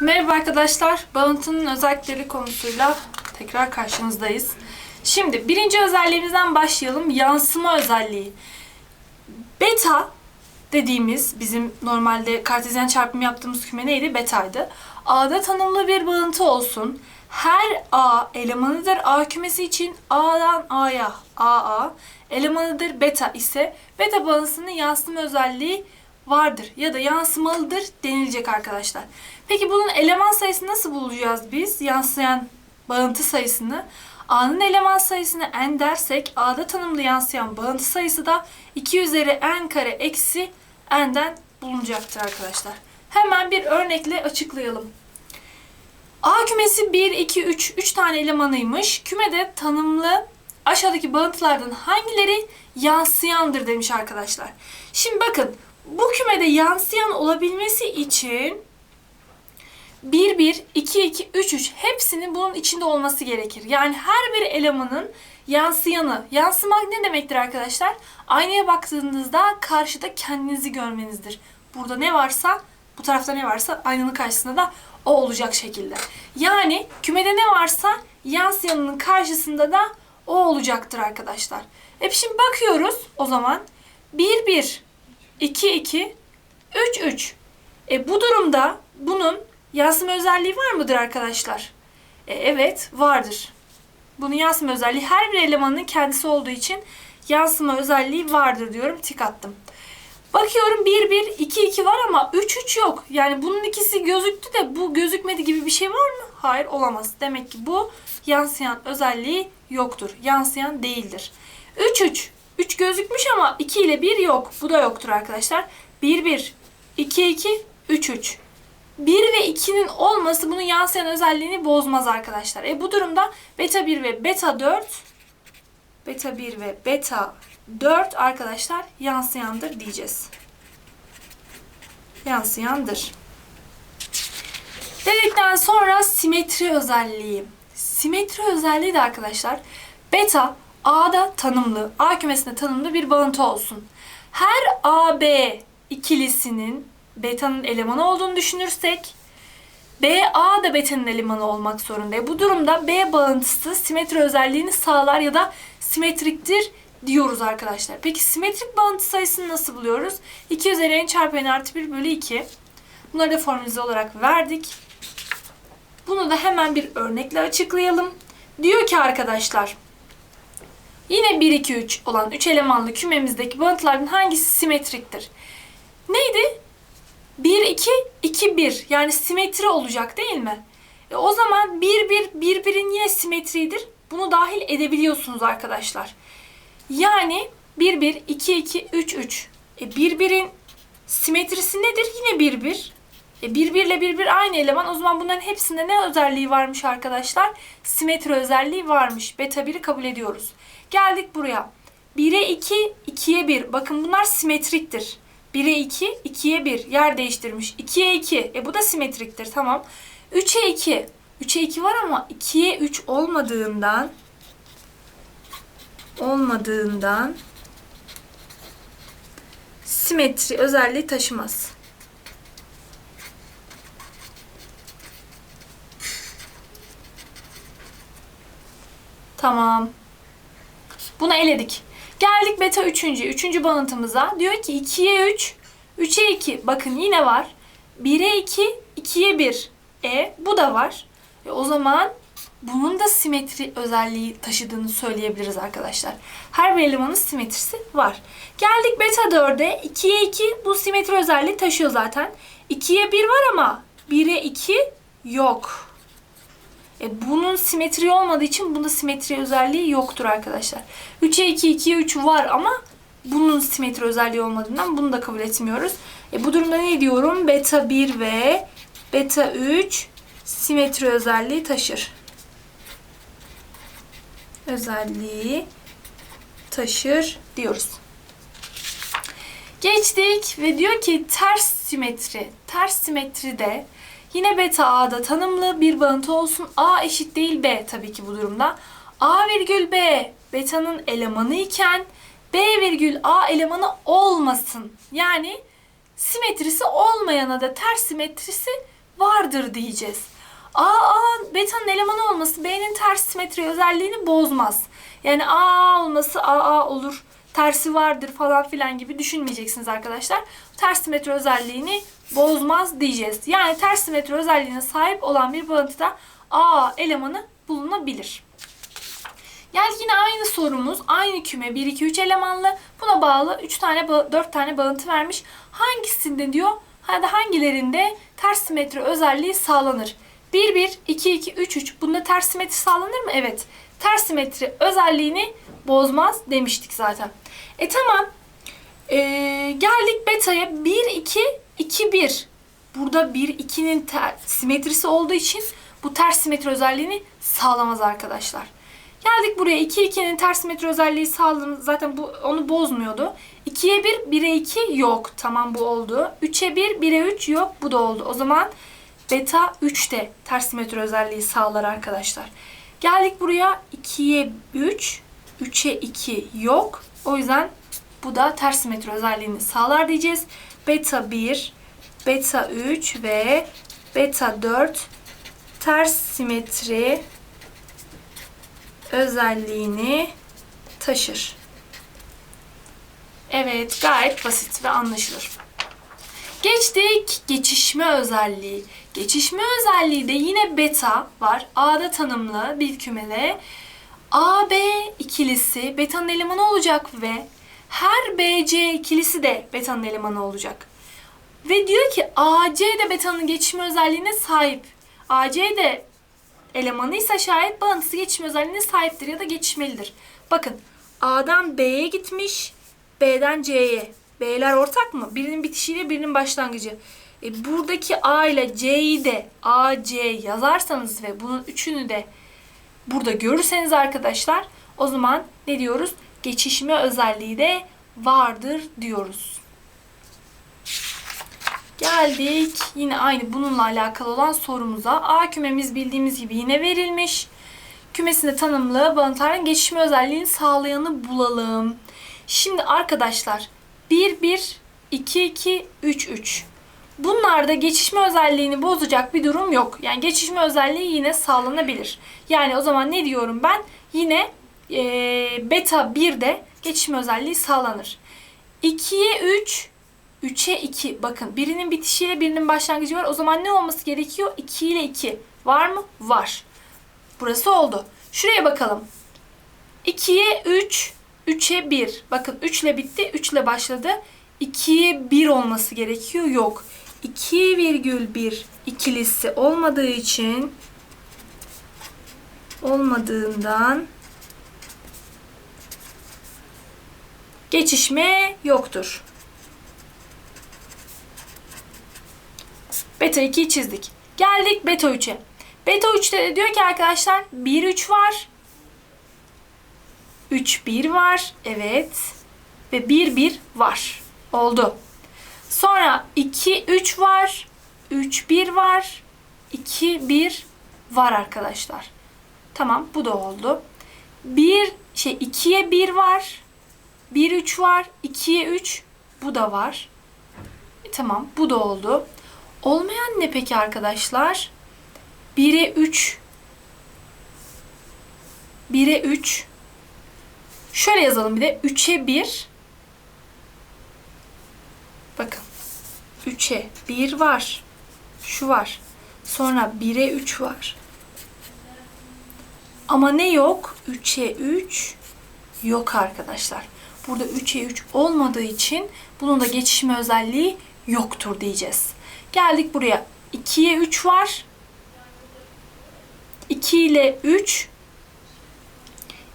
Merhaba arkadaşlar. Bağıntının özellikleri konusuyla tekrar karşınızdayız. Şimdi birinci özelliğimizden başlayalım. Yansıma özelliği. Beta dediğimiz bizim normalde kartezyen çarpımı yaptığımız küme neydi? Betaydı. A'da tanımlı bir bağıntı olsun. Her A elemanıdır A kümesi için A'dan A'ya AA elemanıdır beta ise beta bağıntısının yansıma özelliği vardır ya da yansımalıdır denilecek arkadaşlar. Peki bunun eleman sayısını nasıl bulacağız biz? Yansıyan bağıntı sayısını. A'nın eleman sayısını n dersek A'da tanımlı yansıyan bağıntı sayısı da 2 üzeri n kare eksi n'den bulunacaktır arkadaşlar. Hemen bir örnekle açıklayalım. A kümesi 1, 2, 3, 3 tane elemanıymış. Kümede tanımlı aşağıdaki bağıntılardan hangileri yansıyandır demiş arkadaşlar. Şimdi bakın bu kümede yansıyan olabilmesi için 1, 1, 2, 2, 3, 3 hepsinin bunun içinde olması gerekir. Yani her bir elemanın yansıyanı. Yansımak ne demektir arkadaşlar? Aynaya baktığınızda karşıda kendinizi görmenizdir. Burada ne varsa, bu tarafta ne varsa aynanın karşısında da o olacak şekilde. Yani kümede ne varsa yansıyanının karşısında da o olacaktır arkadaşlar. E şimdi bakıyoruz o zaman. 1, 1, 2, 2, 3, 3. E bu durumda bunun yansıma özelliği var mıdır arkadaşlar? E, evet vardır. Bunun yansıma özelliği her bir elemanın kendisi olduğu için yansıma özelliği vardır diyorum. Tik attım. Bakıyorum 1 1 2 2 var ama 3 3 yok. Yani bunun ikisi gözüktü de bu gözükmedi gibi bir şey var mı? Hayır olamaz. Demek ki bu yansıyan özelliği yoktur. Yansıyan değildir. 3 3 3 gözükmüş ama 2 ile 1 yok. Bu da yoktur arkadaşlar. 1 1 2 2 3 3. 1 ve 2'nin olması bunun yansıyan özelliğini bozmaz arkadaşlar. E bu durumda beta 1 ve beta 4 beta 1 ve beta 4 arkadaşlar yansıyandır diyeceğiz. Yansıyandır. Dedikten sonra simetri özelliği. Simetri özelliği de arkadaşlar beta A'da tanımlı, A kümesinde tanımlı bir bağıntı olsun. Her AB ikilisinin beta'nın elemanı olduğunu düşünürsek BA da beta'nın elemanı olmak zorunda. Bu durumda B bağıntısı simetri özelliğini sağlar ya da simetriktir diyoruz arkadaşlar. Peki simetrik bağıntı sayısını nasıl buluyoruz? 2 üzeri n çarpı n artı 1 bölü 2. Bunları da formülize olarak verdik. Bunu da hemen bir örnekle açıklayalım. Diyor ki arkadaşlar yine 1 2 3 olan 3 elemanlı kümemizdeki bağıntılardan hangisi simetriktir? Neydi? 1 2 2 1 yani simetri olacak değil mi? E o zaman 1 1 1 1'in yine simetridir. Bunu dahil edebiliyorsunuz arkadaşlar. Yani 1 1 2 2 3 3. E 1 1'in simetrisi nedir? Yine 1 1. E 1 1 ile 1 1 aynı eleman. O zaman bunların hepsinde ne özelliği varmış arkadaşlar? Simetri özelliği varmış. Beta 1'i kabul ediyoruz. Geldik buraya. 1'e 2, 2'ye 1. Bakın bunlar simetriktir. 1'e 2, 2'ye 1. Yer değiştirmiş. 2'ye 2. E bu da simetriktir. Tamam. 3'e 2. 3'e 2 var ama 2'ye 3 olmadığından olmadığından simetri özelliği taşımaz. Tamam. Bunu eledik. Geldik beta 3. 3. bağıntımıza. Diyor ki 2'ye 3, 3'e 2. Bakın yine var. 1'e 2, 2'ye 1. E bu da var. E, o zaman bunun da simetri özelliği taşıdığını söyleyebiliriz arkadaşlar. Her bir elemanın simetrisi var. Geldik beta 4'e. 2'ye 2 bu simetri özelliği taşıyor zaten. 2'ye 1 var ama 1'e 2 yok. E bunun simetri olmadığı için bunda simetri özelliği yoktur arkadaşlar. 3'e 2, 2'ye 3 var ama bunun simetri özelliği olmadığından bunu da kabul etmiyoruz. E bu durumda ne diyorum? Beta 1 ve beta 3 simetri özelliği taşır. Özelliği taşır diyoruz. Geçtik ve diyor ki ters simetri. Ters simetri de yine beta A'da tanımlı bir bağıntı olsun. A eşit değil B tabii ki bu durumda. A virgül B beta'nın elemanı iken B virgül A elemanı olmasın. Yani simetrisi olmayana da ters simetrisi vardır diyeceğiz. A, A beta'nın elemanı olması B'nin ters simetri özelliğini bozmaz. Yani A olması A, A olur. Tersi vardır falan filan gibi düşünmeyeceksiniz arkadaşlar. Ters simetri özelliğini bozmaz diyeceğiz. Yani ters simetri özelliğine sahip olan bir bağıntıda A elemanı bulunabilir. Geldik yine aynı sorumuz. Aynı küme 1, 2, 3 elemanlı. Buna bağlı 3 tane, 4 tane bağıntı vermiş. Hangisinde diyor? Hadi hangilerinde ters simetri özelliği sağlanır? 1, 1, 2, 2, 3, 3. Bunda ters simetri sağlanır mı? Evet. Ters simetri özelliğini bozmaz demiştik zaten. E tamam. Ee, geldik beta'ya 1, 2, 2, 1. Burada 1, 2'nin simetrisi olduğu için bu ters simetri özelliğini sağlamaz arkadaşlar. Geldik buraya 2 2'nin ters simetri özelliği sağladım. Zaten bu onu bozmuyordu. 2'ye 1, 1'e 2 yok. Tamam bu oldu. 3'e 1, 1'e 3 yok. Bu da oldu. O zaman beta 3 de ters simetri özelliği sağlar arkadaşlar. Geldik buraya 2'ye 3, 3'e 2 yok. O yüzden bu da ters simetri özelliğini sağlar diyeceğiz. Beta 1, beta 3 ve beta 4 ters simetri özelliğini taşır. Evet, gayet basit ve anlaşılır. Geçtik geçişme özelliği. Geçişme özelliği de yine beta var. A'da tanımlı bir kümede. AB ikilisi beta'nın elemanı olacak ve her BC ikilisi de beta'nın elemanı olacak. Ve diyor ki AC de beta'nın geçişme özelliğine sahip. AC de elemanıysa şayet bağıntısı geçişme özelliğine sahiptir ya da geçişmelidir. Bakın A'dan B'ye gitmiş, B'den C'ye. B'ler ortak mı? Birinin bitişiyle birinin başlangıcı. E, buradaki A ile C'yi de A, C yazarsanız ve bunun üçünü de burada görürseniz arkadaşlar o zaman ne diyoruz? Geçişme özelliği de vardır diyoruz. Geldik yine aynı bununla alakalı olan sorumuza. A kümemiz bildiğimiz gibi yine verilmiş. Kümesinde tanımlı bağıntıların geçişme özelliğini sağlayanı bulalım. Şimdi arkadaşlar 1 1 2 2 3 3. Bunlarda geçişme özelliğini bozacak bir durum yok. Yani geçişme özelliği yine sağlanabilir. Yani o zaman ne diyorum ben? Yine e, beta 1'de geçişme özelliği sağlanır. 2'ye 3 3'e 2. Bakın birinin bitişiyle birinin başlangıcı var. O zaman ne olması gerekiyor? 2 ile 2. Var mı? Var. Burası oldu. Şuraya bakalım. 2'ye 3, 3'e 1. Bakın 3 ile bitti, 3 ile başladı. 2'ye 1 olması gerekiyor. Yok. 2,1 ikilisi olmadığı için olmadığından geçişme yoktur. Beta 2'yi çizdik. Geldik beta 3'e. Beta 3'te de diyor ki arkadaşlar 1 3 var. 3 1 var. Evet. Ve 1 1 var. Oldu. Sonra 2 3 var. 3 1 var. 2 1 var arkadaşlar. Tamam bu da oldu. 1 şey 2'ye 1 var. 1 3 var. 2'ye 3 bu da var. E, tamam bu da oldu. Olmayan ne peki arkadaşlar? 1'e 3 1'e 3 Şöyle yazalım bir de 3'e 1 Bakın 3'e 1 var. Şu var. Sonra 1'e 3 var. Ama ne yok? 3'e 3 yok arkadaşlar. Burada 3'e 3 olmadığı için bunun da geçişme özelliği yoktur diyeceğiz. Geldik buraya. 2'ye 3 var. 2 ile 3.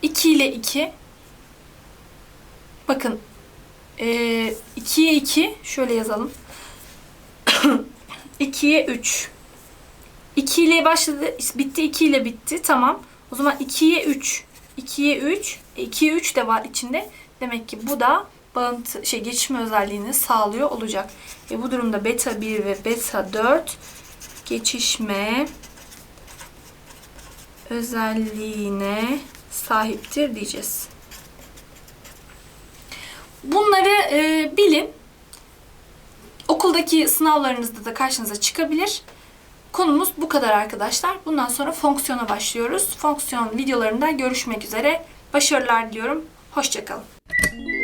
2 ile 2. Bakın. E, 2'ye 2. Şöyle yazalım. 2'ye 3. 2 ile başladı. Bitti 2 ile bitti. Tamam. O zaman 2'ye 3. 2'ye 3. 2'ye 3 de var içinde. Demek ki bu da bağıntı şey geçişme özelliğini sağlıyor olacak. E bu durumda beta 1 ve beta 4 geçişme özelliğine sahiptir diyeceğiz. Bunları e, bilin. Okuldaki sınavlarınızda da karşınıza çıkabilir. Konumuz bu kadar arkadaşlar. Bundan sonra fonksiyona başlıyoruz. Fonksiyon videolarında görüşmek üzere. Başarılar diliyorum. Hoşçakalın. Thank you.